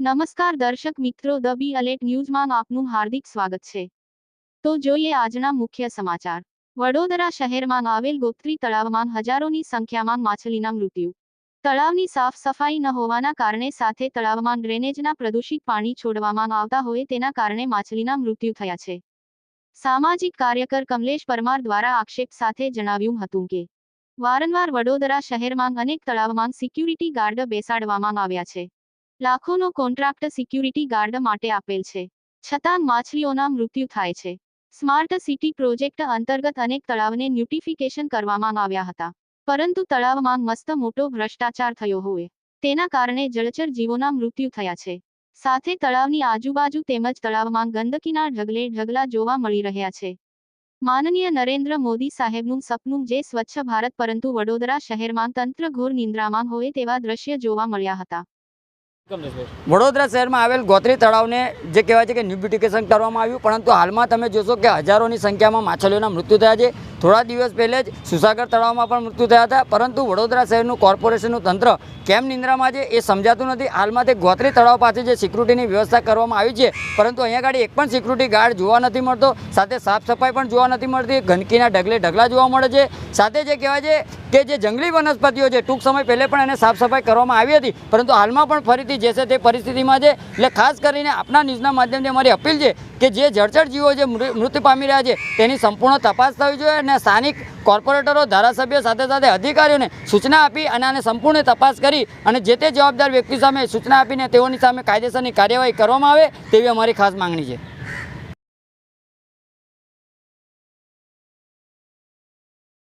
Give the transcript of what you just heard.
નમસ્કાર દર્શક મિત્રો, ધ બી અલેટ ન્યૂઝમાં આપનું હાર્દિક સ્વાગત છે. તો જોઈએ આજના મુખ્ય સમાચાર. વડોદરા શહેરમાં આવેલ ગોત્રી તળાવમાં હજારોની સંખ્યામાં માછલીના મૃત્યુ. તળાવની સાફ સફાઈ ન હોવાના કારણે સાથે તળાવમાં ડ્રેનેજના પ્રદૂષિત પાણી છોડવામાં આવતા હોય તેના કારણે માછલીના મૃત્યુ થયા છે. સામાજિક કાર્યકર કમલેશ પરમાર દ્વારા આક્ષેપ સાથે જણાવ્યું હતું કે, વારંવાર વડોદરા શહેરમાં અનેક તળાવમાં સિક્યુરિટી ગાર્ડ બેસાડવામાં આવ્યા છે. લાખોનો કોન્ટ્રાક્ટ સિક્યુરિટી ગાર્ડ માટે આપેલ છે. છતાં માછલીઓના મૃત્યુ થાય છે. સ્માર્ટ સિટી પ્રોજેક્ટ અંતર્ગત અનેક તળાવને ન્યુટિફિકેશન કરવામાં આવ્યા હતા. પરંતુ તળાવમાં મસ્ત મોટો ભ્રષ્ટાચાર થયો હોય. તેના કારણે જળચર જીવોના મૃત્યુ થયા છે. સાથે તળાવની આજુબાજુ તેમજ તળાવમાં ગંદકીના ઢગલે ઢગલા જોવા મળી રહ્યા છે. માનનીય નરેન્દ્ર મોદી સાહેબનું સપનું જે સ્વચ્છ ભારત પરંતુ વડોદરા શહેરમાં તંત્ર ઘોર નિંદ્રામાં હોય તેવા દ્રશ્ય જોવા મળ્યા હતા. વડોદરા શહેરમાં આવેલ ગોત્રી તળાવને જે કહેવાય છે કે ન્યુબ્યુટિકેશન કરવામાં આવ્યું, પરંતુ હાલમાં તમે જોશો કે હજારોની સંખ્યામાં માછલીઓના મૃત્યુ થયા છે. થોડા દિવસ પહેલે જ સુસાગર તળાવમાં પણ મૃત્યુ થયા હતા, પરંતુ વડોદરા શહેરનું કોર્પોરેશનનું તંત્ર કેમ નિંદ્રામાં છે એ સમજાતું નથી. હાલમાં તે ગોત્રી તળાવ પાસે જે સિક્યુરિટીની વ્યવસ્થા કરવામાં આવી છે, પરંતુ અહીંયા આગળ એક પણ સિક્યુરિટી ગાર્ડ જોવા નથી મળતો, સાથે સાફ સફાઈ પણ જોવા નથી મળતી, ગંદકીના ઢગલે ઢગલા જોવા મળે છે. સાથે જે કહેવાય છે કે જે જંગલી વનસ્પતિઓ છે, ટૂંક સમય પહેલે પણ એને સાફ સફાઈ કરવામાં આવી હતી, પરંતુ હાલમાં પણ ફરીથી જે છે તે પરિસ્થિતિમાં છે. એટલે ખાસ કરીને આપના ન્યૂઝના માધ્યમથી અમારી અપીલ છે કે જે જળચર જીવો જે મૃત્યુ પામી રહ્યા છે, તેની સંપૂર્ણ તપાસ થવી જોઈએ અને સ્થાનિક કોર્પોરેટરો, ધારાસભ્યો સાથે સાથે અધિકારીઓને સૂચના આપી અને આને સંપૂર્ણ તપાસ કરી અને જે તે જવાબદાર વ્યક્તિ સામે સૂચના આપીને તેઓની સામે કાયદેસરની કાર્યવાહી કરવામાં આવે તેવી અમારી ખાસ માંગણી છે.